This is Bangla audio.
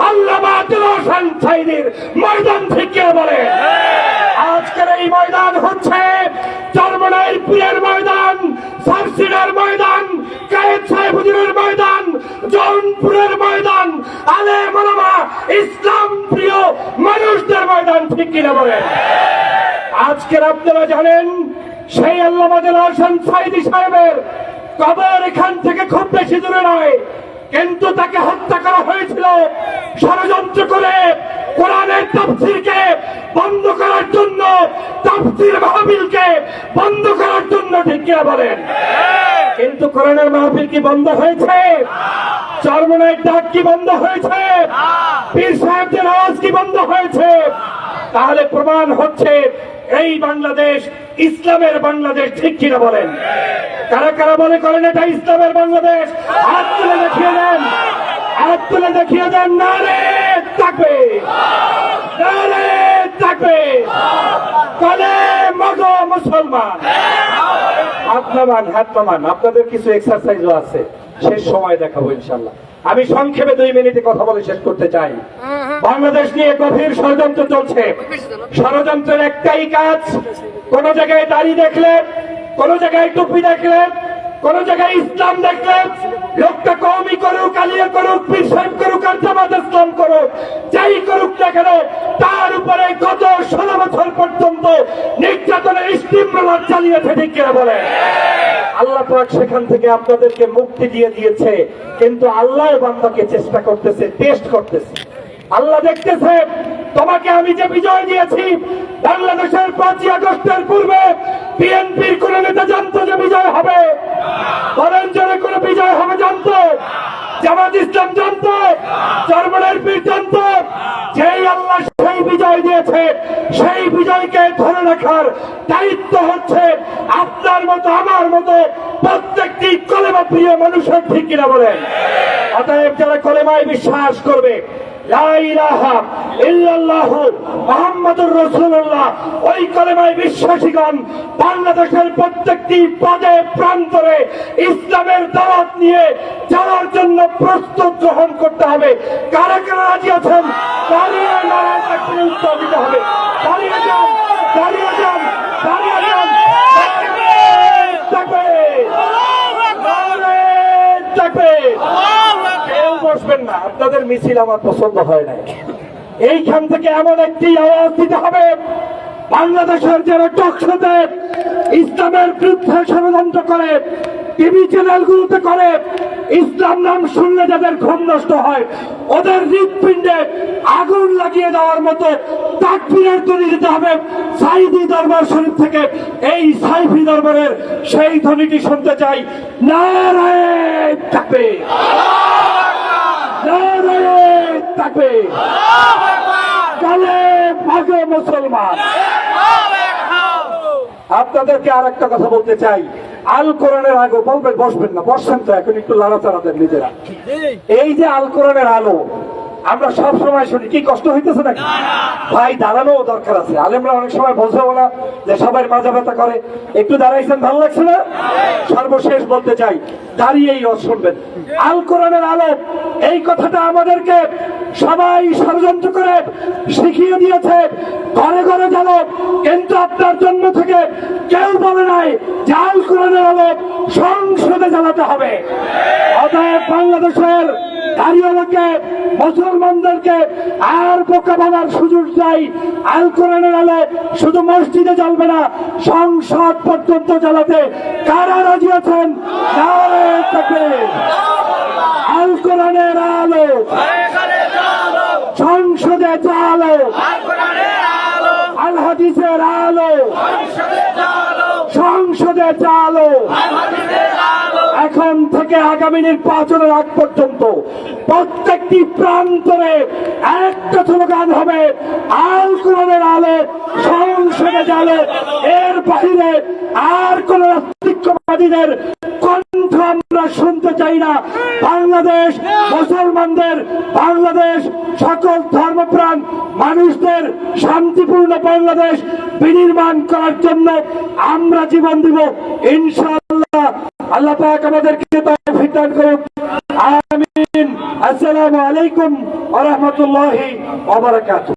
হোসেন সাইদির ময়দান থেকে বলে। আজকের এই ময়দান হচ্ছে চরমনাইর পীরের ময়দান সাবসিডার ময়দান, কায়েদ সাহেব ময়দান, জৌনপুরের ময়দান, আলে মালামা ইসলাম প্রিয় মানুষদের ময়দান ঠিক কিনা বলেন আজকের আপনারা জানেন, সেই আল্লাহ হোসেন সাইদি সাহেবের কবর এখান থেকে খুব বেশি দূরে নয় কিন্তু তাকে হত্যা করা হয়েছিল। ষড়যন্ত্র করে কোরআনের তাফসিরকে বন্ধ করার জন্য, তাফসির মাহফিলকে বন্ধ করার জন্য, ঠিক কিনা বলেন? কিন্তু কোরআনের মাহফিল কি বন্ধ হয়েছে? চরমনের ডাক কি বন্ধ হয়েছে? পীর সাহেবদের আওয়াজ কি বন্ধ হয়েছে? তাহলে প্রমাণ হচ্ছে এই বাংলাদেশ ইসলামের বাংলাদেশ, ঠিক কিনা বলেন? কারা কারা মনে করেন এটা ইসলামের বাংলাদেশ? হাত তুলে দেখিয়ে দেন, হাত তুলে দেখিয়ে দেন না রে থাকবে না রে থাকবে কলে মগো মুসলমান। হাত নামান হাত নামান, আপনাদের কিছু এক্সারসাইজও আছে, শেষ সময় দেখাবো ইনশাল্লাহ আমি সংক্ষেপে দুই মিনিটে কথা বলে শেষ করতে চাই। বাংলাদেশ নিয়ে গভীর ষড়যন্ত্র চলছে। ষড়যন্ত্রের একটাই কাজ কোন জায়গায় দাড়ি দেখলে কোন জায়গায় টুপি দেখলে কোন জায়গায় ইসলাম দেখলে লোকটা কমই করুক আলিয়া করুক পীর সাহেব করুক আর জামাত ইসলাম করুক যাই করুক না কেন তার উপরে গত ষোলো বছর পর্যন্ত নির্যাতনের স্টিম চালিয়েছে ঠিক কিনা বলে আল্লাহ পাক সেখান থেকে আপনাদেরকে মুক্তি দিয়ে দিয়েছে। কিন্তু আল্লাহ বান্দাকে চেষ্টা করতেছে টেস্ট করতেছে। আল্লাহ দেখতেছে, তোমাকে আমি যে বিজয় দিয়েছি, বাংলাদেশের পাঁচই আগস্টের পূর্বে বিএনপির কোন নেতা জানতো যে বিজয় হবে? বরেন্দ্রে কোন বিজয় হবে জানতো? জামাত ইসলাম জানতো? চরমনের পীর জানতো? যেই আল্লাহ সেই বিজয় দিয়েছে বিজয়কে ধরে রাখার দায়িত্ব হচ্ছে আপনার মতো, আমার মতো প্রত্যেকটি কলেমা প্রিয় মানুষের ঠিক কিনা বলেন? অতএব যারা কলেমায় বিশ্বাস করবে বাংলাদেশের প্রত্যেকটি পদে, প্রান্তরে ইসলামের দাওয়াত নিয়ে যাওয়ার জন্য প্রস্তুত গ্রহণ করতে হবে। কারা কারা রাজি আছেন? দাঁড়িয়ে হবে দাঁড়িয়ে যান দাঁড়িয়ে যান দাঁড়িয়ে যান তাকবীর! নারায় তাকবীর! কেউ বসবেন না। আপনাদের মিছিল আমার পছন্দ হয় না এইখান থেকে এমন একটি আওয়াজ দিতে হবে। বাংলাদেশের যারা টকশোতে ইসলামের বিরুদ্ধে ষড়যন্ত্র করে টিভি চ্যানেলগুলোতে করে, ইসলাম নাম শুনলে যাদের ঘুম নষ্ট হয়, ওদের হৃদপিণ্ডে আগুন লাগিয়ে দেওয়ার মতো তাকবীরের তৈরি দিতে হবে। সাইদি দরবার শরীফ থেকে এই সাইফি দরবারের সেই ধ্বনিটি শুনতে চাই। নারায় থাকবে নারায় থাকবে। মুসলমান। আপনাদেরকে আর একটা কথা বলতে চাই। আল কোরআনের আগে বলবেন, বসবেন না, বসছেন তো এখন একটু লাড়াচাড়া নিজেরা। এই যে আল কোরআনের আলো, আমরা সব সময় শুনি, কি কষ্ট হইতেছে নাকি? ভাই, দাঁড়ানো দরকার আছে। আলেমরা অনেক সময় বোঝাবো না যে সবাই মাজা ব্যথা করে। একটু দাঁড়াইছেন, ভালো লাগছে না? সর্বশেষ বলতে চাই, দাঁড়িয়েই শুনবেন। আল কোরআনের আলো, এই কথাটা আমাদেরকে সবাই ষড়যন্ত্র করে শিখিয়ে দিয়েছে, ঘরে ঘরে গেল কিন্তু আপনার জন্ম থেকে কেউ বলে নাই, জাল কোরআনের আলো সংসদে জ্বালাতে হবে। অতএব বাংলাদেশের দাঁড়িয়েকে মুসলমানদেরকে আর পোকা বাবার সুযোগ চাই আল কোরআনের আলো শুধু মসজিদে জ্বলবে না, সংসদ পর্যন্ত জ্বালাতে কারা রাজি আছেন? আল কোরআনের আলো সংসদে চালো আল হাদিসের আলো। সংসদে চালো এখন থেকে আগামী নির্বাচনের আগ পর্যন্ত প্রত্যেকটি প্রান্তরে একটা স্লোগান হবে, আল কোরআনের আলো সংসদে জালো এর বাহিরে আর কোন আমরা শুনতে চাই না। বাংলাদেশ, মুসলমানদের, বাংলাদেশ সকল ধর্মপ্রাণ মানুষদের শান্তিপূর্ণ বাংলাদেশ বিনির্মাণ করার জন্য আমরা জীবন দিব। ইনশাআল্লাহ আল্লাহ পাক আমাদেরকে তৌফিক দান আলামিন আসসালামু আলাইকুম ওয়া রাহমাতুল্লাহি ওয়া বারাকাতুহু।